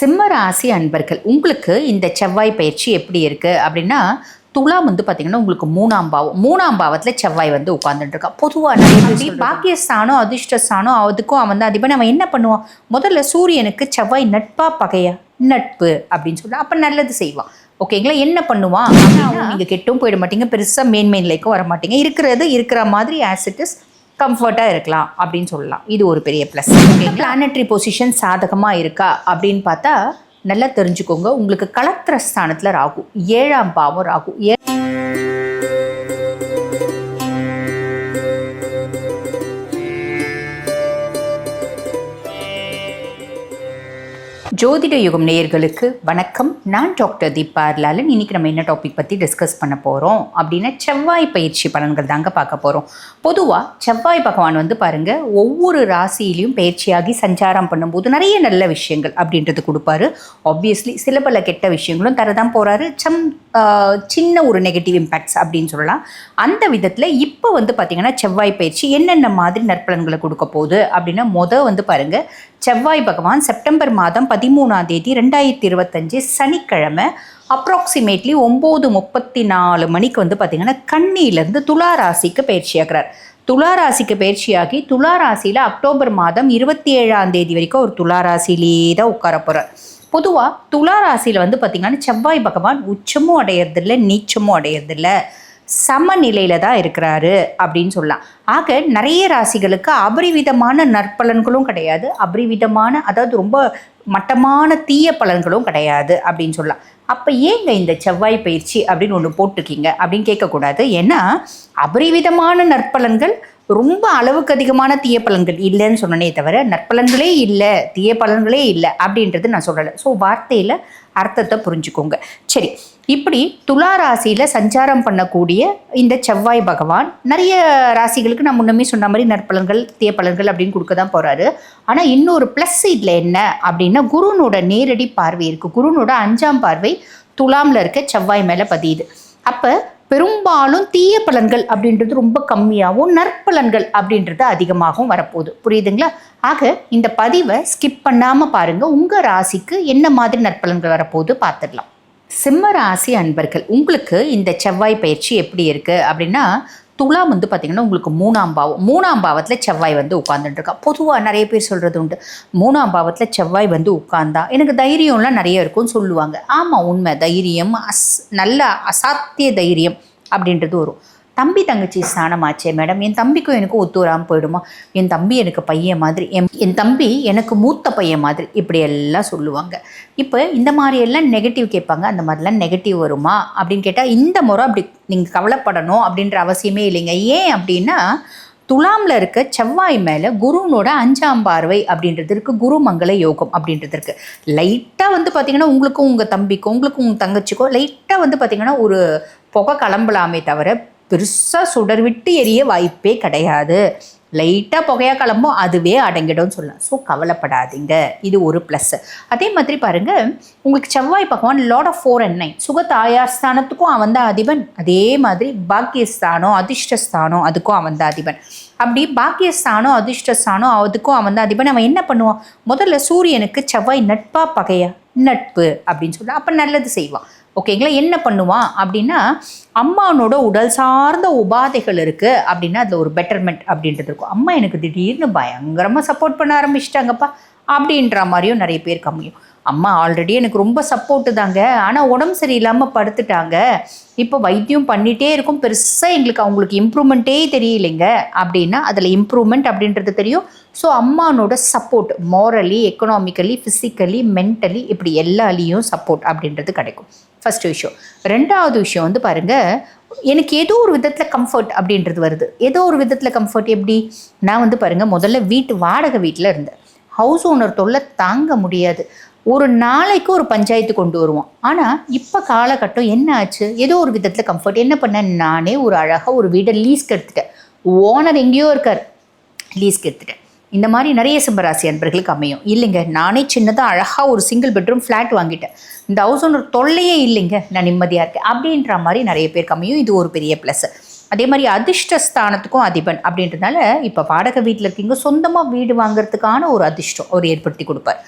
சிம்ம ராசி அன்பர்கள் உங்களுக்கு இந்த செவ்வாய் பயிற்சி எப்படி இருக்கு அப்படின்னா துலாம் வந்து பார்த்தீங்கன்னா உங்களுக்கு மூணாம் பாவம் மூணாம் பாவத்தில் செவ்வாய் வந்து உட்கார்ந்துட்டு இருக்கா பொதுவாக அப்படி பாக்கியஸ்தானம் அதிர்ஷ்டஸ்தானம் அதுக்கும் அவன் தான் அதிபன். அவன் என்ன பண்ணுவான்? முதல்ல சூரியனுக்கு செவ்வாய் நட்பா பகையா? நட்பு அப்படின்னு சொல்லி அப்போ நல்லது செய்வான். ஓகேங்களா என்ன பண்ணுவான்? அப்படின்னா நீங்க கெட்டும் போயிட மாட்டீங்க. பெருசா மேன்மை நிலைக்கும் வர மாட்டீங்க. இருக்கிறது இருக்கிற மாதிரி இஸ் கம்ஃபர்ட்டாக இருக்கலாம் அப்படின்னு சொல்லலாம். இது ஒரு பெரிய ப்ளஸ் பிளானட்ரி பொசிஷன் சாதகமாக இருக்கா அப்படின்னு பார்த்தா நல்லா தெரிஞ்சுக்கோங்க. உங்களுக்கு கலத்திர ஸ்தானத்தில் ராகு ஏழாம் பாவம் ராகு ஏ ஜோதிட யுகம் நேயர்களுக்கு வணக்கம். நான் டாக்டர் தீபா லாலன் இன்னைக்கு நம்ம என்ன டாபிக் பற்றி டிஸ்கஸ் பண்ண போகிறோம் அப்படின்னா செவ்வாய் பயிற்சி பலன்கள் தாங்க பார்க்க போகிறோம் பொதுவாக செவ்வாய் பகவான் வந்து பாருங்கள் ஒவ்வொரு ராசியிலையும் பயிற்சியாகி சஞ்சாரம் பண்ணும்போது நிறைய நல்ல விஷயங்கள் அப்படின்றது கொடுப்பாரு. ஆப்வியஸ்லி சில பல கெட்ட விஷயங்களும் தரதான் போகிறாரு சம் சின்ன ஒரு நெகட்டிவ் இம்பேக்ட்ஸ் அப்படின்னு சொல்லலாம். அந்த விதத்தில் இப்போ வந்து பார்த்திங்கன்னா செவ்வாய் பயிற்சி என்னென்ன மாதிரி நற்பலன்களை கொடுக்க போகுது அப்படின்னா மொதல் வந்து பாருங்கள் செவ்வாய் பகவான் செப்டம்பர் மாதம் பதிமூணாம் தேதி ரெண்டாயிரத்தி இருபத்தஞ்சு சனிக்கிழமை அப்ராக்சிமேட்லி ஒம்பது முப்பத்தி நாலு மணிக்கு வந்து பார்த்திங்கன்னா கண்ணியிலேருந்து துலா ராசிக்கு பயிற்சியாகிறார் துலா ராசிக்கு பயிற்சியாகி துலா ராசியில் அக்டோபர் மாதம் இருபத்தி ஏழாம் தேதி வரைக்கும் ஒரு துலா தான் உட்கார போகிறார் பொதுவாக துலா ராசியில் வந்து பார்த்திங்கன்னா செவ்வாய் பகவான் உச்சமும் அடையிறதில்ல நீச்சமும் அடையறதில்ல. சமநிலையில் தான் இருக்கிறாரு அப்படின்னு சொல்லலாம். ஆக நிறைய ராசிகளுக்கு அபரிவிதமான நற்பலன்களும் கிடையாது. அபரிவிதமான அதாவது ரொம்ப மட்டமான தீய பலன்களும் கிடையாது அப்படின்னு சொல்லலாம். அப்போ ஏங்க இந்த செவ்வாய் பயிற்சி அப்படின்னு ஒன்று போட்டிருக்கீங்க அப்படின்னு கேட்கக்கூடாது. ஏன்னா அபரிவிதமான நற்பலன்கள் ரொம்ப அளவுக்கு அதிகமான தீய பலன்கள் இல்லைன்னு சொன்னனே தவிர நற்பலன்களே இல்லை தீய பலன்களே இல்லை அப்படின்றது நான் சொல்லலை. ஸோ வார்த்தையில் அர்த்தத்தை புரிஞ்சுக்கோங்க. சரி இப்படி துலா ராசியில் சஞ்சாரம் பண்ணக்கூடிய இந்த செவ்வாய் பகவான் நிறைய ராசிகளுக்கு நான் முன்னமே சொன்ன மாதிரி நற்பலன்கள் தீய பலன்கள் அப்படின்னு கொடுக்க தான் போகிறாரு ஆனால் இன்னொரு ப்ளஸ் இதில் என்ன அப்படின்னா குருனோட நேரடி பார்வை இருக்குது குருனோட அஞ்சாம் பார்வை துலாமில் இருக்க செவ்வாய் மேலே பதியுது. அப்போ பெரும்பாலும் தீய பலன்கள் அப்படின்றது ரொம்ப கம்மியாகவும் நற்பலன்கள் அப்படின்றது அதிகமாகவும் வரப்போகுது. புரியுதுங்களா? ஆக இந்த பதிவை ஸ்கிப் பண்ணாமல் பாருங்கள் உங்கள் ராசிக்கு என்ன மாதிரி நற்பலன்கள் வரப்போகுது பார்த்துடலாம். சிம்ம ராசி அன்பர்கள் உங்களுக்கு இந்த செவ்வாய் பயிற்சி எப்படி இருக்குது அப்படின்னா துலாம் வந்து பார்த்திங்கன்னா உங்களுக்கு மூணாம் பாவம். மூணாம் பாவத்தில் செவ்வாய் வந்து உட்காந்துட்டுருக்கா பொதுவாக நிறைய பேர் சொல்கிறது உண்டு. மூணாம் பாவத்தில் செவ்வாய் வந்து உட்கார்ந்தா எனக்கு தைரியம்லாம் நிறைய இருக்கும்னு சொல்லுவாங்க. ஆமாம் உண்மை. தைரியம் அஸ் நல்ல அசாத்திய தைரியம் அப்படின்றது வரும். தம்பி தங்கச்சி ஸ்தானமாச்சே மேடம். என் தம்பிக்கும் எனக்கும் ஒத்து வராமல் போயிடுமா? என் தம்பி எனக்கு பையன் மாதிரி என் என் தம்பி எனக்கு மூத்த பையன் மாதிரி இப்படி எல்லாம் சொல்லுவாங்க. இப்போ இந்த மாதிரியெல்லாம் நெகட்டிவ் கேட்பாங்க. அந்த மாதிரிலாம் நெகட்டிவ் வருமா? அப்படின்னு கேட்டால் இந்த முறை அப்படி நீங்கள் கவலைப்படணும் அப்படின்ற அவசியமே இல்லைங்க. ஏன் அப்படின்னா துலாமில் இருக்க செவ்வாய் மேலே குருனோட அஞ்சாம் பார்வை அப்படின்றது இருக்கு. குருமங்கள யோகம் அப்படின்றது இருக்குது லைட்டாக வந்து பார்த்தீங்கன்னா உங்களுக்கும் உங்கள் தம்பிக்கும் உங்களுக்கும் உங்கள் தங்கச்சிக்கும் லைட்டாக வந்து பார்த்திங்கன்னா ஒரு புகை கிளம்பலாமே தவிர பெருசாக சுடர் விட்டு எரிய வாய்ப்பே கிடையாது. லைட்டாக புகையாக கிளம்பும் அதுவே அடங்கிடும்னு சொல்லலாம். ஸோ கவலைப்படாதீங்க. இது ஒரு ப்ளஸ் அதே மாதிரி பாருங்கள் உங்களுக்கு செவ்வாய் பகவான் lord of four and nine சுக தாயார் ஸ்தானத்துக்கும் அவன் தான் அதிபன். அதே மாதிரி பாக்கியஸ்தானம் அதிர்ஷ்டஸ்தானம் அதுக்கும் அவன் தான் அதிபன். அப்படி பாக்கியஸ்தானம் அதிர்ஷ்டஸ்தானம் அதுக்கும் அவன் தான் அதிபன். அவன் என்ன பண்ணுவான்? முதல்ல சூரியனுக்கு செவ்வாய் நட்பா பகையா? நட்பு அப்படின்னு சொல்லுவான். அப்போ நல்லது செய்வான். ஓகேங்களா என்ன பண்ணுவான் அப்படின்னா அம்மானோட உடல் சார்ந்த உபாதைகள் இருக்குது அப்படின்னா அதில் ஒரு பெட்டர்மெண்ட் அப்படின்றது இருக்கும். அம்மா எனக்கு திடீர்னு பயங்கரமாக சப்போர்ட் பண்ண ஆரம்பிச்சிட்டாங்கப்பா அப்படின்ற மாதிரியும் நிறைய பேர் கம்மியும். அம்மா ஆல்ரெடி எனக்கு ரொம்ப சப்போர்ட்டு தாங்க. ஆனால் உடம்பு சரியில்லாமல் படுத்துட்டாங்க. இப்போ வைத்தியம் பண்ணிகிட்டே இருக்கும். பெருசாக எங்களுக்கு அவங்களுக்கு இம்ப்ரூவ்மெண்ட்டே தெரியலைங்க. அப்படின்னா அதில் இம்ப்ரூவ்மெண்ட் அப்படின்றது தெரியும். So அம்மானோட support morally economically physically mentally இப்படி எல்லாலேயும் சப்போர்ட் அப்படின்றது கிடைக்கும். ஃபஸ்ட்டு விஷயம். ரெண்டாவது விஷயம் வந்து பாருங்கள் எனக்கு ஏதோ ஒரு விதத்தில் கம்ஃபர்ட் அப்படின்றது வருது. ஏதோ ஒரு விதத்தில் கம்ஃபர்ட் எப்படி? நான் வந்து பாருங்கள் முதல்ல வீட்டு வாடகை வீட்டில் இருந்தேன். ஹவுஸ் ஓனர் தொல்லை தாங்க முடியாது. ஒரு நாளைக்கு ஒரு பஞ்சாயத்து கொண்டு வருவோம். ஆனால் இப்போ காலகட்டம் என்ன ஆச்சு? ஏதோ ஒரு விதத்தில் கம்ஃபர்ட் என்ன பண்ணேன்? நானே ஒரு அழகாக ஒரு வீடை லீஸ்க்கு எடுத்துட்டேன். ஓனர் எங்கேயோ இருக்கார். லீஸ்க்கு எடுத்துட்டேன். இந்த மாதிரி நிறைய சிம்மராசி அன்பர்களுக்கு அமையும். இல்லைங்க நானே சின்னதாக அழகாக ஒரு சிங்கிள் பெட்ரூம் ஃப்ளாட் வாங்கிட்டேன். இந்த ஹவுஸ் ஓனர் தொல்லையே இல்லைங்க நான் நிம்மதியாக இருக்கேன். அப்படின்ற மாதிரி நிறைய பேருக்கு அமையும். இது ஒரு பெரிய ப்ளஸ் அதே மாதிரி அதிர்ஷ்டஸ்தானத்துக்கும் அதிபன் அப்படின்றதுனால இப்போ வாடகை வீட்டில் இருக்கீங்க சொந்தமாக வீடு வாங்குறதுக்கான ஒரு அதிர்ஷ்டம் அவர் ஏற்படுத்தி கொடுப்பார்.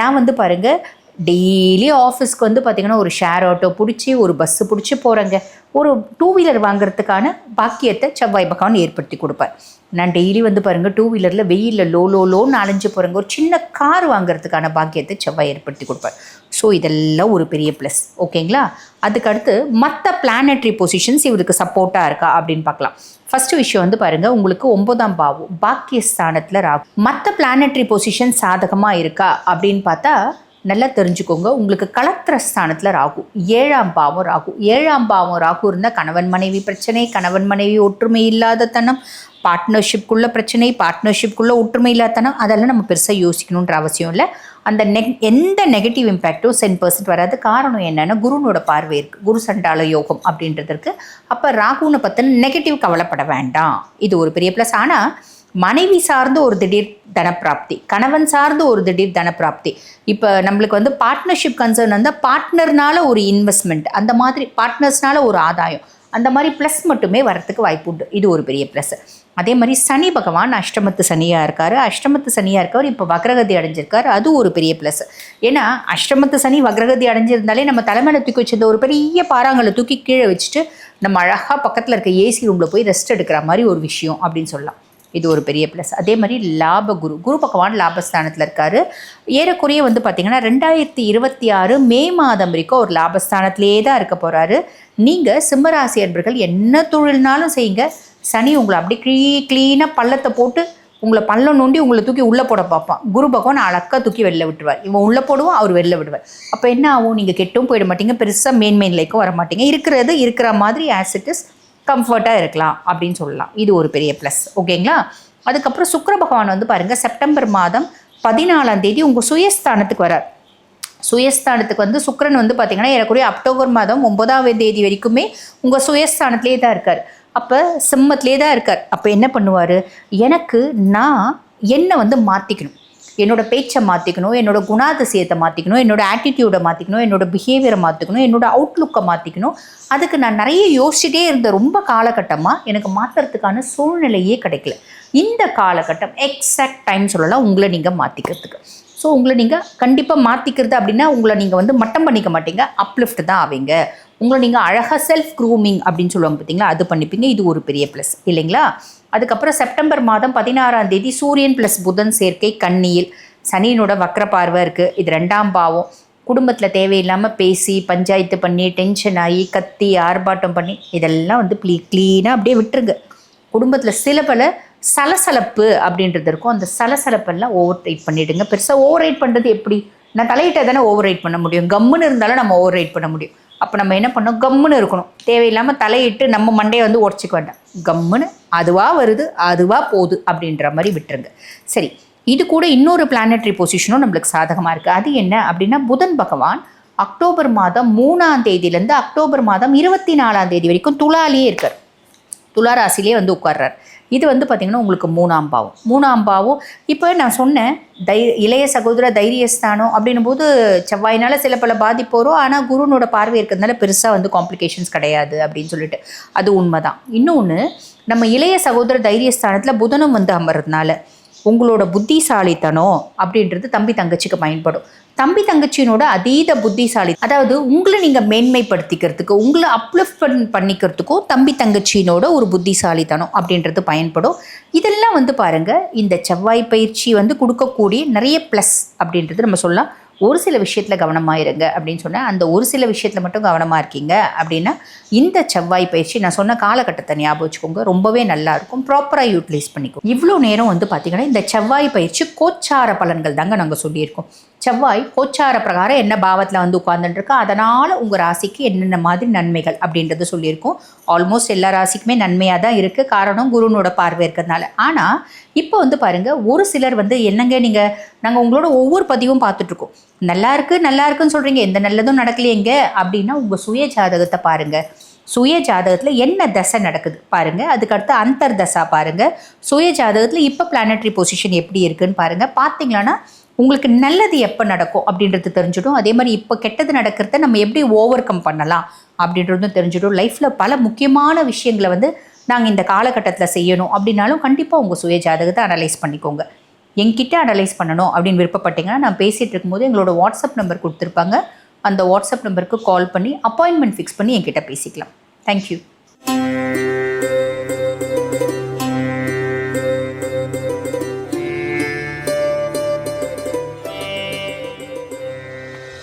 நான் வந்து பாருங்கள் டெய்லி ஆஃபீஸ்க்கு வந்து பார்த்திங்கன்னா ஒரு ஷேர் ஆட்டோ பிடிச்சி ஒரு பஸ்ஸு பிடிச்சி போகிறேங்க ஒரு டூ வீலர் வாங்குறதுக்கான பாக்கியத்தை செவ்வாய் பகவான் ஏற்படுத்தி கொடுப்பார். நான் டெய்லி வந்து பாருங்கள் டூ வீலரில் வெயிலில் லோ லோ லோன்னு அலைஞ்சு போகிறேங்க ஒரு சின்ன கார் வாங்குறதுக்கான பாக்கியத்தை செவ்வாய் ஏற்படுத்தி கொடுப்பார். ஸோ இதெல்லாம் ஒரு பெரிய ப்ளஸ் ஓகேங்களா அதுக்கடுத்து மற்ற பிளானட்ரி பொசிஷன்ஸ் இவருக்கு சப்போர்ட்டாக இருக்கா அப்படின்னு பார்க்கலாம். ஃபஸ்ட்டு விஷயம் வந்து பாருங்கள் உங்களுக்கு ஒன்பதாம் பாவம் பாக்கியஸ்தானத்தில் ராகு. மற்ற பிளானட்ரி பொசிஷன் சாதகமாக இருக்கா அப்படின்னு பார்த்தா நல்லா தெரிஞ்சுக்கோங்க. உங்களுக்கு கலத்திர ஸ்தானத்தில் ராகு ஏழாம் பாவம் ராகு. ஏழாம் பாவம் ராகு இருந்தால் கணவன் மனைவி பிரச்சனை கணவன் மனைவி ஒற்றுமை இல்லாத தனம் பார்ட்னர்ஷிப்குள்ள பிரச்சனை பார்ட்னர்ஷிப்குள்ளே ஒற்றுமை இல்லாத தனம் அதெல்லாம் நம்ம பெருசாக யோசிக்கணுன்ற அவசியம் இல்லை. அந்த நெக் எந்த நெகட்டிவ் இம்பேக்ட்டும் சென் பர்சன்ட் வராது. காரணம் என்னென்னா குருனோட பார்வை இருக்குது குரு சண்டால யோகம் அப்படின்றதுக்கு அப்போ ராகுனை பற்றின நெகட்டிவ் கவலைப்பட வேண்டாம். இது ஒரு பெரிய ப்ளஸ் ஆனால் மனைவி சார்ந்த ஒரு திடீர் தனப்பிராப்தி கணவன் சார்ந்த ஒரு திடீர் தனப்பிராப்தி. இப்போ நம்மளுக்கு வந்து பார்ட்னர்ஷிப் கன்சர்ன் வந்து பார்ட்னர்னால ஒரு இன்வெஸ்ட்மெண்ட் அந்த மாதிரி பார்ட்னர்ஸ்னால ஒரு ஆதாயம் அந்த மாதிரி ப்ளஸ் மட்டுமே வரத்துக்கு வாய்ப்பு உண்டு. இது ஒரு பெரிய ப்ளஸ் அதே மாதிரி சனி பகவான் அஷ்டமத்து சனியாக இருக்கார். அஷ்டமத்து சனியாக இருக்கவர் இப்போ வக்ரகதி அடைஞ்சிருக்கார். அது ஒரு பெரிய ப்ளஸ் ஏன்னா அஷ்டமத்து சனி வக்ரகதி அடைஞ்சிருந்தாலே நம்ம தலைமையில தூக்கி வச்சிருந்த ஒரு பெரிய பாறாங்களை தூக்கி கீழே வச்சுட்டு நம்ம அழகாக பக்கத்தில் இருக்க ஏசி ரூமில் போய் ரெஸ்ட் எடுக்கிற மாதிரி ஒரு விஷயம் அப்படின்னு சொல்லலாம். இது ஒரு பெரிய ப்ளஸ் அதே மாதிரி லாப குரு குரு பகவான் லாபஸ்தானத்தில் இருக்காரு. ஏறக்குறைய வந்து பார்த்தீங்கன்னா ரெண்டாயிரத்தி இருபத்தி ஆறு மே மாதம் வரைக்கும் ஒரு லாபஸ்தானத்திலே தான் இருக்க போகிறாரு நீங்கள் சிம்மராசி அன்பர்கள் என்ன தொழில்னாலும் செய்யுங்க. சனி உங்களை அப்படி க்ளீ க்ளீனாக பள்ளத்தை போட்டு உங்களை பள்ளம் நோண்டி உங்களை தூக்கி உள்ளே போட பார்ப்பான். குரு பகவான் அழக்கா தூக்கி வெளில விட்டுருவார். இவன் உள்ளே போடுவோம் அவர் வெளில விடுவார். அப்போ என்ன ஆகும்? நீங்கள் கெட்டும் போயிட மாட்டீங்க. பெருசாக மேன்மை நிலைக்கும் வர மாட்டீங்க. இருக்கிறது இருக்கிற மாதிரி ஆஸ் இட் இஸ் கம்ஃபர்ட்டாக இருக்கலாம் அப்படின்னு சொல்லலாம். இது ஒரு பெரிய ப்ளஸ் ஓகேங்களா அதுக்கப்புறம் சுக்கர பகவான் வந்து பாருங்கள் செப்டம்பர் மாதம் பதினாலாம் தேதி உங்கள் சுயஸ்தானத்துக்கு வரார். சுயஸ்தானத்துக்கு வந்து சுக்கரன் வந்து பார்த்தீங்கன்னா ஏறக்குறைய அக்டோபர் மாதம் ஒன்பதாவது தேதி வரைக்குமே உங்கள் சுயஸ்தானத்திலே தான் இருக்கார். அப்போ சிம்மத்திலே தான் இருக்கார். அப்போ என்ன பண்ணுவார்? எனக்கு நான் என்னை வந்து மாற்றிக்கணும் என்னோட பேச்சை மாற்றிக்கணும் என்னோட குணாதிசயத்தை மாற்றிக்கணும் என்னோட ஆட்டிடியூடை மாற்றிக்கணும் என்னோட பிஹேவியரை மாற்றிக்கணும் என்னோட அவுட்லுக்கை மாற்றிக்கணும் அதுக்கு நான் நிறைய யோசிச்சுட்டே இருந்த ரொம்ப காலகட்டமாக எனக்கு மாற்றுறதுக்கான சூழ்நிலையே கிடைக்கல. இந்த காலகட்டம் எக்ஸாக்ட் டைம் சொல்லலாம் உங்களை நீங்கள் மாற்றிக்கிறதுக்கு ஸோ உங்களை நீங்கள் கண்டிப்பாக மாற்றிக்கிறது அப்படின்னா உங்களை நீங்கள் வந்து மட்டம் பண்ணிக்க மாட்டீங்க அப்லிஃப்ட் தான் ஆவீங்க. உங்களை நீங்கள் அழகாக செல்ஃப் க்ரூமிங் அப்படின்னு சொல்லுவாங்க பார்த்தீங்களா? அது பண்ணிப்பீங்க இது ஒரு பெரிய ப்ளஸ் இல்லைங்களா? அதுக்கப்புறம் செப்டம்பர் மாதம் பதினாறாம் தேதி சூரியன் ப்ளஸ் புதன் சேர்க்கை கன்னியில். சனியினோட வக்ர பார்வை இருக்குது இது ரெண்டாம் பாவம். குடும்பத்தில் தேவையில்லாமல் பேசி பஞ்சாயத்து பண்ணி டென்ஷன் ஆகி கத்தி ஆர்ப்பாட்டம் பண்ணி இதெல்லாம் வந்து ப்ளீ க்ளீனாக அப்படியே விட்டுருங்க. குடும்பத்தில் சில பல சலசலப்பு அப்படின்றது இருக்கும். அந்த சலசலப்பெல்லாம் ஓவர் ரைட் பண்ணிவிடுங்க பெருசாக ஓவர் ரைட் பண்ணுறது எப்படி? நான் தலையிட்ட தானே ஓவர் ரைட் பண்ண முடியும். கம்முன்னு இருந்தாலும் நம்ம ஓவர் ரைட் பண்ண முடியும். அப்போ நம்ம என்ன பண்ணோம் கம்முன்னு இருக்கணும். தேவையில்லாமல் தலையிட்டு நம்ம மண்டையை வந்து உடச்சிக்க வேண்டாம். கம்முன்னு அதுவாக வருது அதுவாக போகுது அப்படின்ற மாதிரி விட்டுருங்க. சரி இது கூட இன்னொரு பிளானட்ரி பொசிஷனும் நம்மளுக்கு சாதகமாக இருக்குது அது என்ன அப்படின்னா புதன் பகவான் அக்டோபர் மாதம் மூணாம் தேதியிலேருந்து அக்டோபர் மாதம் இருபத்தி நாலாம் தேதி வரைக்கும் துளாலேயே இருக்கார். துலா வந்து உட்கார்றார். இது வந்து பார்த்திங்கன்னா உங்களுக்கு மூணாம் பாவம். மூணாம் பாவம் இப்போ நான் சொன்னேன் தை இளைய சகோதர தைரியஸ்தானம் அப்படின்னும் போது செவ்வாயினால் சில பல பாதிப்பு வரும். ஆனால் குருனோட பார்வை இருக்கிறதுனால பெருசாக வந்து காம்ப்ளிகேஷன்ஸ் கிடையாது அப்படின்னு சொல்லிட்டு. அது உண்மைதான். இன்னொன்று நம்ம இளைய சகோதர தைரியஸ்தானத்தில் புதனும் வந்து அமர்றதுனால உங்களோட புத்திசாலித்தனம் அப்படின்றது தம்பி தங்கச்சிக்கு பயன்படும். தம்பி தங்கச்சியினோட அதீத புத்திசாலி அதாவது உங்களை நீங்கள் மேன்மைப்படுத்திக்கிறதுக்கு உங்களை அப்லிஃப்ட் பண் பண்ணிக்கிறதுக்கும் தம்பி தங்கச்சியினோட ஒரு புத்திசாலித்தனம் அப்படின்றது பயன்படும். இதெல்லாம் வந்து பாருங்கள் இந்த செவ்வாய் பயிற்சி வந்து கொடுக்கக்கூடிய நிறைய ப்ளஸ் அப்படின்றது நம்ம சொல்லலாம். ஒரு சில விஷயத்தில் கவனமாக இருங்க அப்படின்னு சொன்னால் அந்த ஒரு சில விஷயத்தில் மட்டும் கவனமாக இருக்கீங்க அப்படின்னா இந்த செவ்வாய் பயிற்சி நான் சொன்ன காலகட்டத்தை ஞாபகம் வச்சுக்கோங்க. ரொம்பவே நல்லா இருக்கும். ப்ராப்பராக யூட்டிலைஸ் பண்ணிக்கும் இவ்வளோ நேரம் வந்து பார்த்தீங்கன்னா இந்த செவ்வாய் பயிற்சி கோச்சார பலன்கள் தாங்க நாங்கள் சொல்லியிருக்கோம். செவ்வாய் கோச்சார பிரகாரம் என்ன பாவத்தில் வந்து உட்கார்ந்துட்டுருக்கா? அதனால் உங்கள் ராசிக்கு என்னென்ன மாதிரி நன்மைகள் அப்படின்றத சொல்லியிருக்கோம். ஆல்மோஸ்ட் எல்லா ராசிக்குமே நன்மையாக தான் இருக்குது காரணம் குருனோட பார்வை இருக்கிறதுனால. ஆனால் இப்போ வந்து பாருங்கள் ஒரு சிலர் வந்து என்னங்க நீங்கள் நாங்கள் உங்களோட ஒவ்வொரு பதிவும் பார்த்துட்ருக்கோம் நல்லா இருக்கு நல்லா இருக்குன்னு சொல்கிறீங்க எந்த நல்லதும் நடக்கலையேங்க. அப்படின்னா உங்கள் சுய ஜாதகத்தை பாருங்கள் சுய ஜாதகத்தில் என்ன தசை நடக்குது பாருங்கள் அதுக்கடுத்து அந்தர் தசா பாருங்கள் சுய ஜாதகத்தில் இப்போ பிளானட்ரி பொசிஷன் எப்படி இருக்குன்னு பாருங்கள் பார்த்தீங்களான்னா உங்களுக்கு நல்லது எப்போ நடக்கும் அப்படின்றது தெரிஞ்சிடும். அதே மாதிரி இப்போ கெட்டது நடக்கிறத நம்ம எப்படி ஓவர் கம் பண்ணலாம் அப்படின்றதும் தெரிஞ்சிடும். லைஃப்பில் பல முக்கியமான விஷயங்களை வந்து நாங்கள் இந்த காலகட்டத்தில் செய்யணும் அப்படின்னாலும் கண்டிப்பாக உங்கள் சுய ஜாதகத்தை அனலைஸ் பண்ணிக்கோங்க. எங்கிட்ட அனலைஸ் பண்ணணும் அப்படின்னு விருப்பப்பட்டீங்கன்னா நான் பேசிகிட்டு இருக்கும்போது எங்களோட வாட்ஸ்அப் நம்பர் கொடுத்துருப்பாங்க. அந்த வாட்ஸ்அப் நம்பருக்கு கால் பண்ணி அப்பாயின்மெண்ட் ஃபிக்ஸ் பண்ணி என்கிட்ட பேசிக்கலாம். தேங்க்யூ